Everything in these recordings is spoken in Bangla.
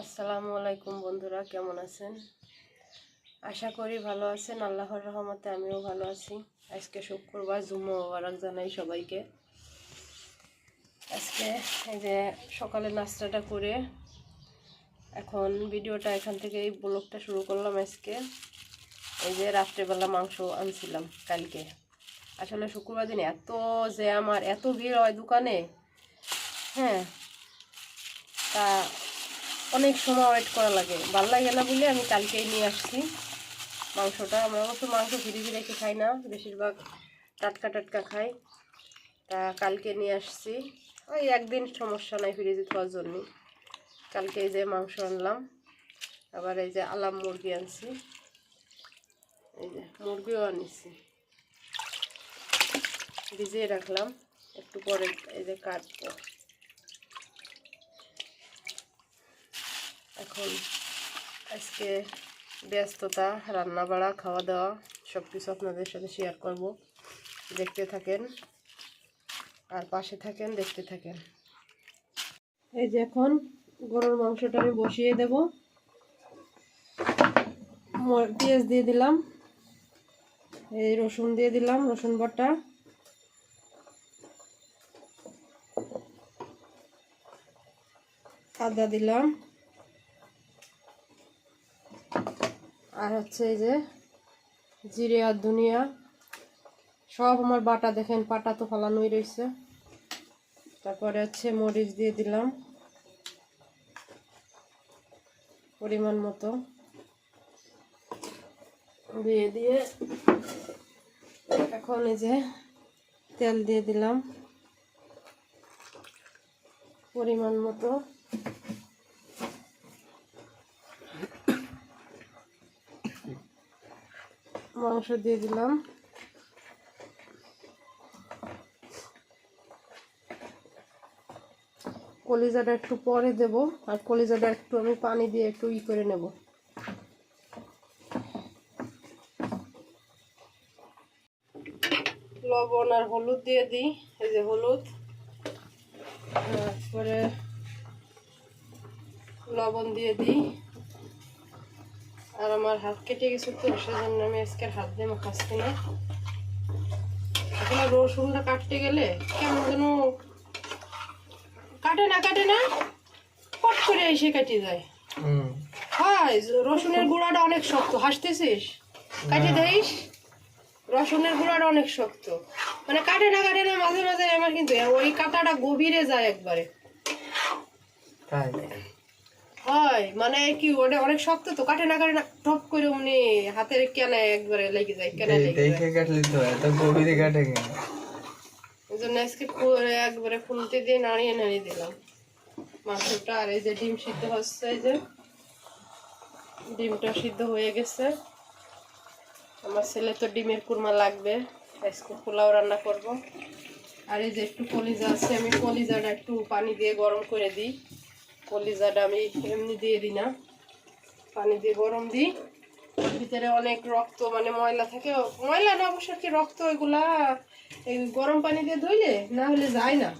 আসসালামু আলাইকুম বন্ধুরা, কেমন আছেন? আশা করি ভালো আছেন। আল্লাহর রহমতে আমিও ভালো আছি। আজকে শুক্রবার, জুম্মা মোবারক জানাই সবাইকে। আজকে এই যে সকালে নাস্তাটা করে এখন ভিডিওটা এখান থেকে এই ব্লগটা শুরু করলাম আজকে। এই যে রাত্রেবেলা মাংস আনছিলাম কালকে। আসলে শুক্রবার দিন এত যে আমার এত ভিড় হয় দোকানে হ্যাঁ তা অনেক সময় ওয়েট করা লাগে। ভালো লাগে না বলে আমি কালকেই নিয়ে আসছি মাংসটা। আমরা অবশ্য মাংস ফ্রিজে রেখে খাই না, বেশিরভাগ টাটকা টাটকা খাই। তা কালকে নিয়ে আসছি। ওই একদিন সমস্যা নাই ফ্রিজে খাওয়ার জন্য। কালকে এই যে মাংস আনলাম। আবার এই যে আলাম মুরগি আনছি। এই যে মুরগিও আনিছি। ভিজিয়ে রাখলাম। একটু পরে এই যে কাটবো। এখন আজকে ব্যস্ততা রান্না বাড়া খাওয়া দাওয়া সব কিছু আপনাদের সাথে শেয়ার করব। দেখতে থাকেন আর পাশে থাকেন, দেখতে থাকেন। এই যে এখন গরুর মাংসটা আমি বসিয়ে দেব। পেঁয়াজ দিয়ে দিলাম, এই রসুন দিয়ে দিলাম, রসুন বাটা। আদা দিলাম। আর হচ্ছে এই যে জিরে আর ধনিয়া, সব আমার বাটা দেখেন পাটা তো ফলানোই রয়েছে। তারপরে হচ্ছে মরিচ দিয়ে দিলাম, পরিমাণ মতো। দিয়ে দিয়ে এখন এই যে তেল দিয়ে দিলাম, পরিমাণ মতো। মাংস দিয়ে দিলাম। কলিজাটা একটু পরে দেব, আর কলিজাটা একটু আমি পানি দিয়ে একটু ই করে নেব। লবণ আর হলুদ দিয়ে দিই, এই যে হলুদ। তারপরে লবণ দিয়ে দিই। আর আমার হাত কেটে গেছে তো সেজন্য আমি আজকে হাত দিয়ে মাখাচ্ছি না আসলে রসুনটা কাটতে গেলে কেমন যেন কাটে না কাটে না পট করে এসে কেটে যায়। হয় রসুনের গুঁড়াটা অনেক শক্ত হাসতেছিস? কাটে দেইস রসুনের গুঁড়াটা অনেক শক্ত। মানে কাটে না কাটে না মাঝে মাঝে আমার কিন্তু ওই কাটাটা গভীরে যায় একবারে। তাই। হয় মানে কি ওটা অনেক শক্ত তো কাটে না কাটে না টপ করে অমনি হাতের কেনে একবারে লেগে যায় কেনে লেগে যায়। দেখে কাটলি তো এত গভীরে কাটে কেন? ওই জন্য আজকে একবারে খুনতে দিয়ে নাড়িয়ে নাড়িয়ে দিলাম। মাংসটা আর এই যে ডিম সিদ্ধ হচ্ছে এই যে ডিমটা সিদ্ধ হয়ে গেছে। আমার ছেলে তো ডিমের কুরমা লাগবে আজকে পোলাও রান্না করব। আর এই যে একটু কলিজা আছে আমি কলিজাটা একটু পানি দিয়ে গরম করে দিই। কলিজাটা আমি এমনি দিয়ে দিই না। পানি দিয়ে গরম দিই। ভিতরে অনেক রক্ত মানে ময়লা থাকে। ময়লা না, অবশ্য কি রক্ত এগুলা, এই গরম পানি দিয়ে ধুইলে না হলে যায় না।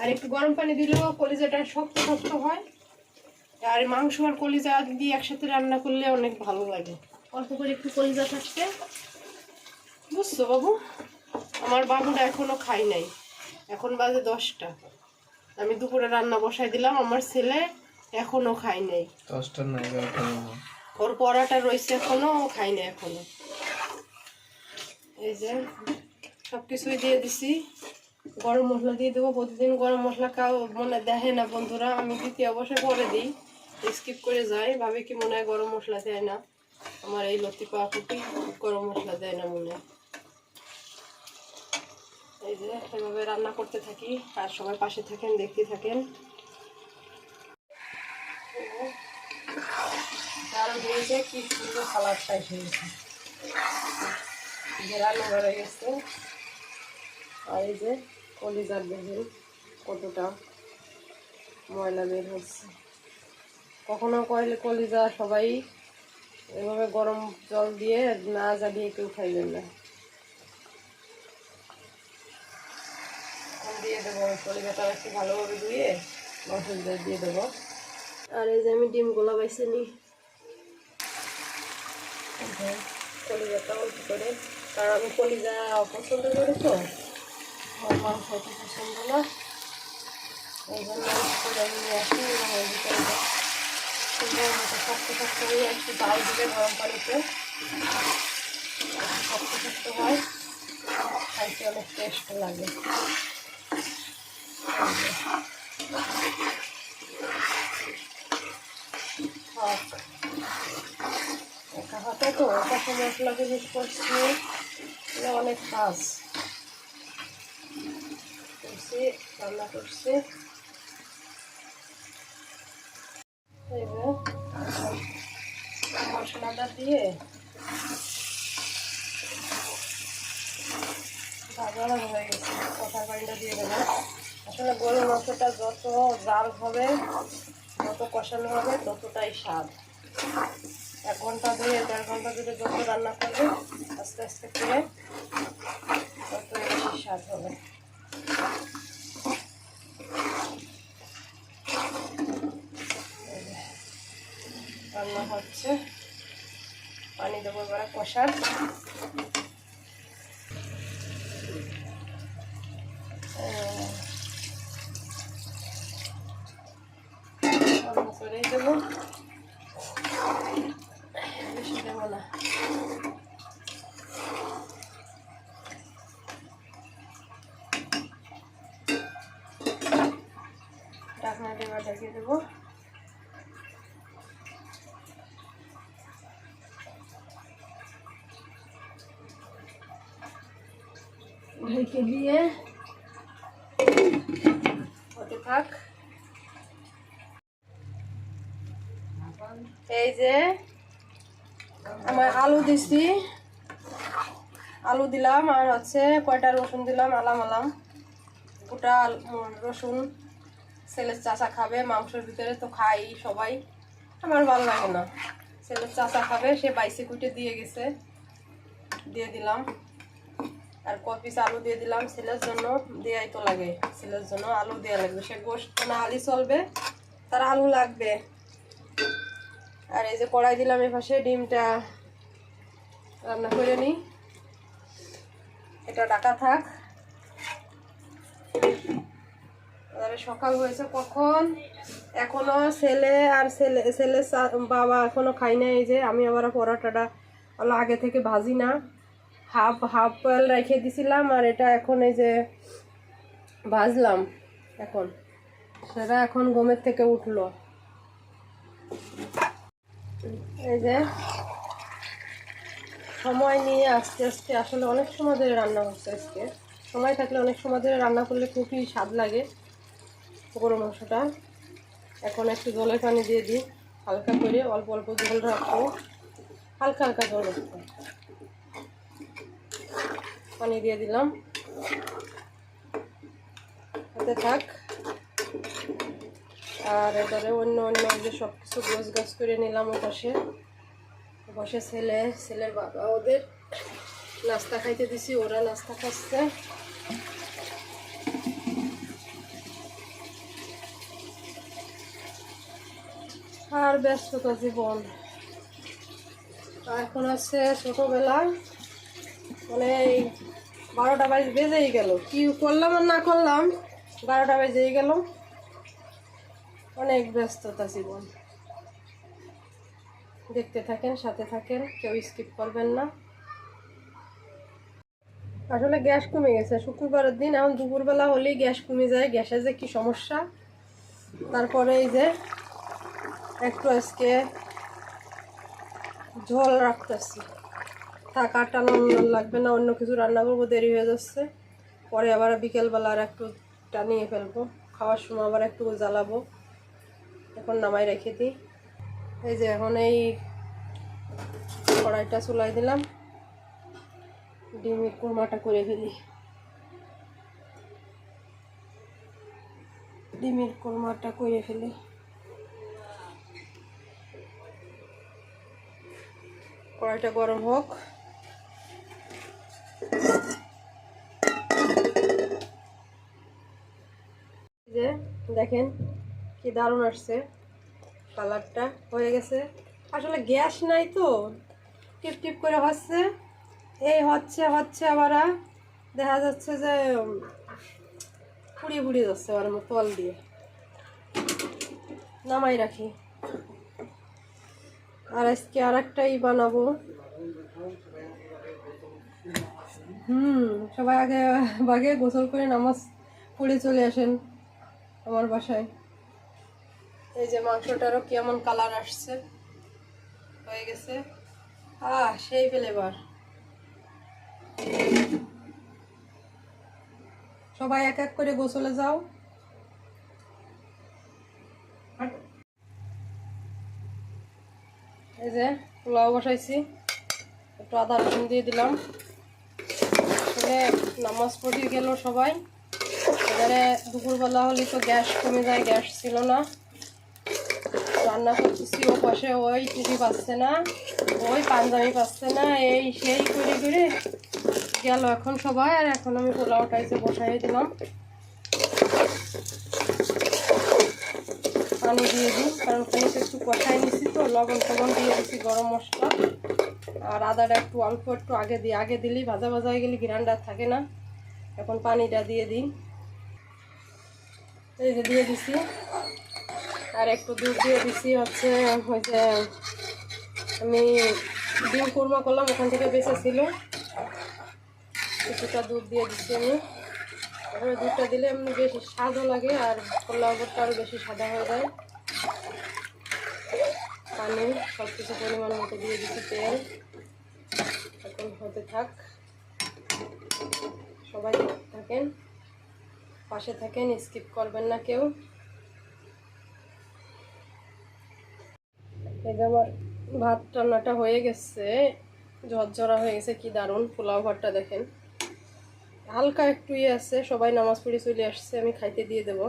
আর একটু গরম পানি দিলেও কলিজাটা শক্ত শক্ত হয়। আর মাংস আর কলিজা দিয়ে একসাথে রান্না করলে অনেক ভালো লাগে। অল্প করে একটু কলিজা থাকছে। বুঝছ বাবু? আমার বাবুটা এখনও খাই নাই। এখন বাজে দশটা। আমি দুপুরে রান্না বসাই দিলাম আমার ছেলে এখনও খাই নাই। দশটা নাই ওর পরাটা রয়েছে এখনও ও খাই নাই এখনও। এই যে সব কিছুই দিয়ে দিছি। গরম মশলা দিয়ে দেবো প্রতিদিন গরম মশলা খাও মনে দেখে না বন্ধুরা আমি দিতে অবশ্যই পরে দিই স্কিপ করে যাই ভাবে কি মনে হয় গরম মশলা দেয় না। আমার এই লতিপা আপুটি গরম মশলা দেয় না মনে হয়। এই যে, এভাবে রান্না করতে থাকি, আর সবাই পাশে থাকেন, দেখতে থাকেন। আরও দিয়েছে, কি সুন্দর কালারটা এসে গেছে ঘেরানো হয়ে গেছে আর এই যে কলিজার দেখেন কতটা ময়লা বের হচ্ছে। কখনো কইলে কলিজা সবাই এভাবে গরম জল দিয়ে না জ্বালিয়ে কেউ খাইবেন না। দেবো কলিজাটা একটু ভালোভাবে ধুয়ে মশলা দিয়ে দেবো। আর এই যে আমি ডিমগুলো বাইছে নিই। কলিজাটা অল্প করে। কারণ আমি কলিজা পছন্দ করি তো আমার মাংস পছন্দ না। এই জন্য করে আমি নিয়ে আসি এবং ওই ভিতরে সুন্দর মতো শক্ত শক্ত হয়ে একটু জাল দিলে গরম পানিতে শক্ত শক্ত হয়। খাইতে অনেক টেস্ট লাগে। এই। অনেক কাজ করছি রান্না মশলাটা দিয়ে ভাজা হয়ে গেছে কষার পানিটা দিয়ে দেবো আসলে গরুর মাংসটা যত জাল হবে, যত কষানো হবে, ততটাই স্বাদ। এক ঘণ্টা দুই দেড় ঘণ্টা ধরে যত রান্না করবে, আস্তে আস্তে করে তত বেশি স্বাদ হবে। রান্না হচ্ছে। পানি দেবো এবারে কষার। করেই দেবো বেশি দেবো না ঢেকে দেবো দিয়ে থাক এই যে আমার আলু দিছি। আলু দিলাম আর হচ্ছে কয়টা রসুন দিলাম আলাম আলাম। উম, রসুন ছেলের চাচা খাবে মাংসের ভিতরে তো খাই সবাই। আমার ভালো লাগে না। ছেলের চাচা খাবে সে বাইসে কুটে দিয়ে গেছে দিয়ে দিলাম। আর কপিস আলু দিয়ে দিলাম ছেলের জন্য দেয়াই তো লাগে। ছেলের জন্য আলু দেওয়া লাগবে। সে গোস্ত না আলি চলবে তার আলু লাগবে। আর এই যে কড়াই দিলাম এপাশে, ডিমটা রান্না করে নিই। এটা ডাকা থাক। সকাল হয়েছে কখন? এখনও ছেলে আর ছেলে ছেলে বাবা এখনও খাই না এই যে। আমি আবার পরোটাটা আগে থেকে ভাজি না। হাফ হাফ বয়েল রেখে দিছিলাম আর এটা এখন এই যে ভাজলাম এখন। সেটা এখন গমের থেকে উঠল। এই যে সময় নিয়ে আস্তে আস্তে আসলে অনেক সময় ধরে রান্না হচ্ছে আজকে। সময় থাকলে অনেক সময় ধরে রান্না করলে খুবই স্বাদ লাগে গরু মাংসটা। এখন একটু জলের পানি দিয়ে দিই, হালকা করে অল্প অল্প জল রাখব। হালকা হালকা জল রাখব। পানি দিয়ে দিলাম। হাতে থাক। আর এবারে অন্য অন্য যে সব কিছু গোছ গাছ করে নিলাম ও পাশে পাশে ছেলে, ছেলের বাবা ওদের নাস্তা খাইতে দিছি, ওরা নাস্তা খাচ্ছে। আর ব্যস্ততা জীবন। এখন আছে ছোটোবেলা মানে এই বারোটা বাজে বেজেই গেল। কি করলাম আর না করলাম, বারোটা বেজেই গেল। অনেক ব্যস্ততা জীবন। দেখতে থাকেন, সাথে থাকেন, কেউ স্কিপ করবেন না। আসলে গ্যাস কমে গেছে। শুক্রবারের দিন, এখন দুপুরবেলা হলেই গ্যাস কমে যায়। গ্যাসের যে কি সমস্যা? তারপরে এই যে একটু আজকে ঝোল রাখতেছি। থাক, আর টানা লাগবে না, অন্য কিছু রান্না করব, দেরি হয়ে যাচ্ছে। পরে আবার বিকেলবেলা আর একটু টানিয়ে ফেলব। খাওয়ার সময় আবার একটু জ্বালাবো। এখন নামাই রেখে দিই। এই যে এখন এই কড়াইটা চুলাই দিলাম। ডিমের কোরমাটা করে ফেলি। ডিমের কোরমাটা করে ফেলি। কড়াইটা গরম হোক। যে দেখেন কি দারুণ আসছে। কালারটা হয়ে গেছে। আসলে গ্যাস নাই তো। টিপ টিপ করে হচ্ছে। এই হচ্ছে হচ্ছে আবার দেখা যাচ্ছে যে পুড়িয়ে পুড়িয়ে যাচ্ছে আবার তল দিয়ে। নামাই রাখি। আর আজকে আর একটাই বানাবো। হুম, সবাই আগে বাগে গোসল করে নামাজ পড়ে চলে আসেন আমার বাসায়। এই যে মাংসটারও কেমন কালার আসছে। হয়ে গেছে। আহ, সেই ফ্লেভার সবাই এক এক করে গোসলে যাও। এই যে পোলাও বসাইছি। একটু আদা রসুন দিয়ে দিলাম। আসলে নামাজ পড়ে গেল সবাই। এবারে দুপুরবেলা হলে তো গ্যাস কমে যায়, গ্যাস ছিল না। রান্না করতেছি ও পাশে ওই টুপি পাচ্ছে না, ওই পাঞ্জাবি পাচ্ছে না, এই সেই করে করে গেল এখন সবাই, আর এখন আমি পোলাওটা এসে বসাই দিলাম। পানি দিয়ে দিই, কারণ পানিতে একটু কষাই নিছি তো, লবণ টবণ দিয়ে দিছি গরম মশলা, আর আদাটা একটু অল্প একটু আগে দিই আগে দিলেই ভাজা ভাজা হয়ে গেলে গ্রান্ডার থাকে না। এখন পানিটা দিয়ে দিই। এই যে দিয়ে দিছি। আর একটু দুধ দিয়ে দিছি, হচ্ছে ওই যে আমি ডিম কুরমা করলাম, ওখান থেকে বেঁচে ছিল। কিছুটা দুধ দিয়ে দিচ্ছি আমি। এবারে দুধটা দিলে এমনি বেশি স্বাদও লাগে, আর পোলাওটা আরও বেশি সাদা হয়ে যায়। পানি সব কিছু পরিমাণ মতো দিয়ে দিচ্ছি তেল। এখন হতে থাক। সবাই থাকেন, পাশে থাকেন, স্কিপ করবেন না কেউ। যে আমার ভাত রান্নাটা হয়ে গেছে, ঝরঝরা হয়ে গেছে, কি দারুণ, পোলাও ভাতটা দেখেন। হালকা একটু ইয়ে আছে, সবাই নামাজ পড়ে চলে আসছে, আমি খাইতে দিয়ে দেব।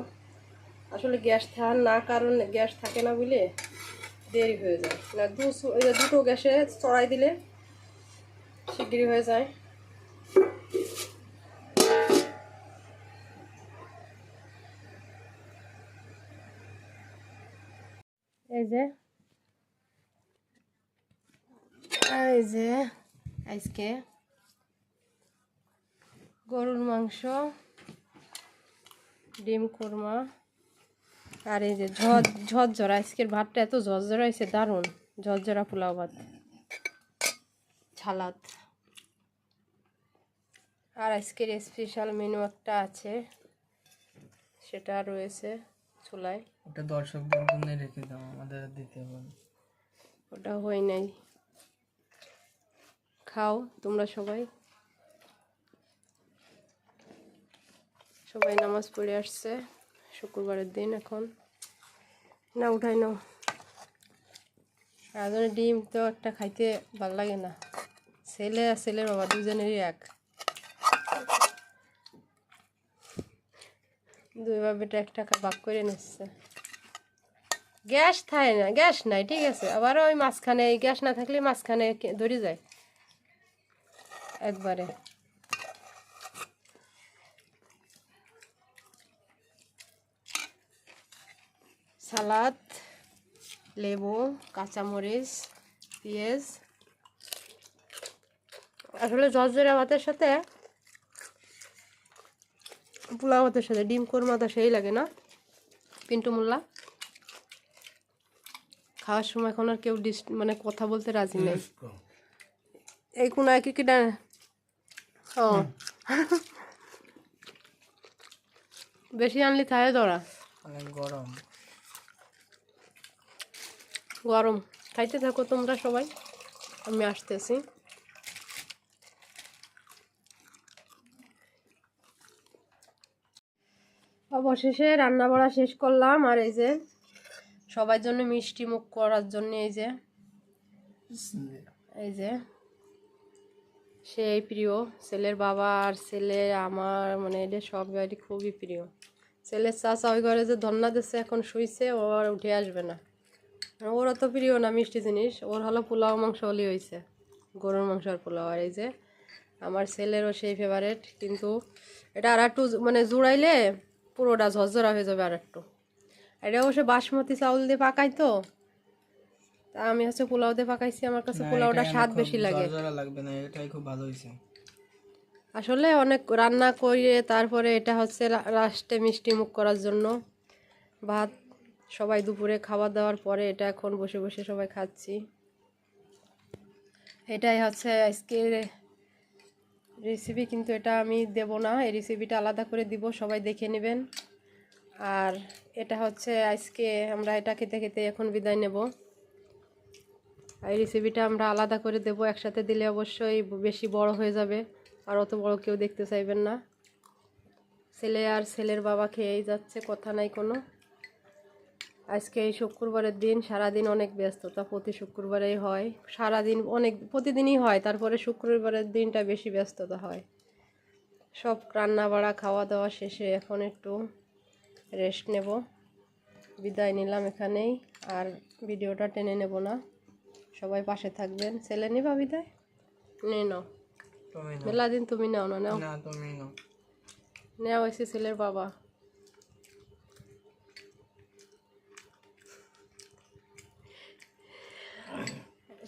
আসলে গ্যাস থাকার না কারণ, গ্যাস থাকে না বলে দেরি হয়ে যায়। না দুটো গ্যাসে চড়াই দিলে শিগগিরি হয়ে যায়। এই যে আজকে গরুর মাংস ডিম কোরমা আর এই যে ঝড় ঝরঝরা আজকের ভাতটা এত ঝরঝরা হয়েছে দারুণ। ঝরঝরা পোলাও ভাত ছালাদ। আর আজকের স্পেশাল মেনু একটা আছে সেটা রয়েছে চুলায়। ওটা দর্শকদের জন্য রেখে দাও আমাদের দিতে হবে ওটা হয় নাই। খাও, তোমরা সবাই। সবাই নামাজ পড়ে আসছে, শুক্রবারের দিন এখন। না, উঠাই নাও। আর ডিম তো একটা খাইতে ভালো লাগে না। ছেলে আর ছেলের বাবা, দুজনেরই এক। দুই বাবিটা একটা ভাগ করে নিচ্ছে। গ্যাস থাকে না, গ্যাস নাই, ঠিক আছে। আবার ওই মাঝখানে গ্যাস না থাকলে মাঝখানে ধরে যায়। একবারে। সালাদ লেবু কাঁচামরিচ পেঁয়াজ। আসলে জর্জরা ভাতের সাথে পোলাও ভাতের সাথে ডিম কোরমা তো সেই লাগে না পিন্টু মোল্লা। খাওয়ার সময় এখন আর কেউ ডিস মানে কথা বলতে রাজি নেই। এই কোন কি কিটা ও। বেশি আনলি থাকে ধরা অনেক গরম। গরম। খাইতে থাকো তোমরা সবাই। আমি আসতেছি। অবশেষে রান্না বড়া শেষ করলাম আর এই যে সবার জন্য মিষ্টি মুখ করার জন্য এই যে এই যে সেই প্রিয়। ছেলের বাবা আর ছেলে আমার মানে এটা সবারই খুবই প্রিয়। ছেলের চাচা ওই ঘরে যে ধন্না দিচ্ছে এখন শুইছে, ও আর উঠে আসবে না। ওর অত প্রিয় না মিষ্টি জিনিস। ওর হলো পোলাও মাংস হলেই হয়েছে গরুর মাংস আর পোলাও। আর এই যে আমার ছেলেরও সেই ফেভারেট কিন্তু এটা আর একটু মানে জুড়াইলে পুরোটা ঝরঝরা হয়ে যাবে আর একটু এটা অবশ্য বাসমতি চাউল দিয়ে পাকাই তো তা আমি হচ্ছে পোলাও দিয়ে পাকাইছি আমার কাছে পোলাওটা স্বাদ বেশি লাগে। লাগবে না এটাই খুব ভালো হয়েছে আসলে অনেক রান্না করে তারপরে এটা হচ্ছে লাস্টে মিষ্টি মুখ করার জন্য। ভাত সবাই দুপুরে খাওয়া দাওয়ার পরে এটা এখন বসে বসে সবাই খাচ্ছি। এটাই হচ্ছে আজকে রেসিপি কিন্তু এটা আমি দেব না। এই রেসিপিটা আলাদা করে দিব সবাই দেখে নেবেন। আর এটা হচ্ছে আজকে আমরা এটা খেতে খেতে এখন বিদায় নেব। এই রেসিপিটা আমরা আলাদা করে দেব একসাথে দিলে অবশ্যই বেশি বড় হয়ে যাবে। আর অত বড় কেউ দেখতে চাইবেন না। ছেলে আর ছেলের বাবা খেয়েই যাচ্ছে, কথা নাই কোনো। আজকে এই শুক্রবারের দিন সারাদিন অনেক ব্যস্ততা, প্রতি শুক্রবারেই হয়। সারাদিন অনেক, প্রতিদিনই হয়, তারপরে শুক্রবারের দিনটা বেশি ব্যস্ততা হয়। সব রান্না বাড়া খাওয়া দাওয়া শেষে এখন একটু রেস্ট নেব। বিদায় নিলাম এখানেই, আর ভিডিওটা টেনে নেব না। সবাই পাশে থাকবেন। ছেলে নিবা বিদায়? নে নাও। তুমি নাও। মেলা দিন তুমি নাও না নাও। তুমি নাও। নেওয়া হয়েছে ছেলের বাবা।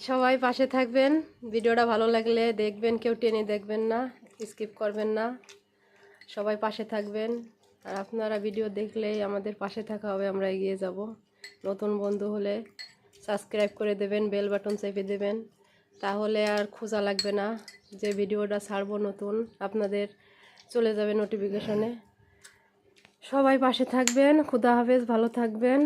সবাই পাশে থাকবেন। ভিডিওটা ভালো লাগলে দেখবেন কেউ টেনে দেখবেন না স্কিপ করবেন না। সবাই পাশে থাকবেন। আর আপনারা ভিডিও দেখলেই আমাদের পাশে থাকা হবে আমরা এগিয়ে যাব। নতুন বন্ধু হলে সাবস্ক্রাইব করে দেবেন, বেল বাটন চেপে দেবেন। তাহলে আর খোঁজা লাগবে না যে ভিডিওটা ছাড়বো নতুন, আপনাদের চলে যাবে নোটিফিকেশনে সবাই পাশে থাকবেন, খুদা হাফেজ, ভালো থাকবেন।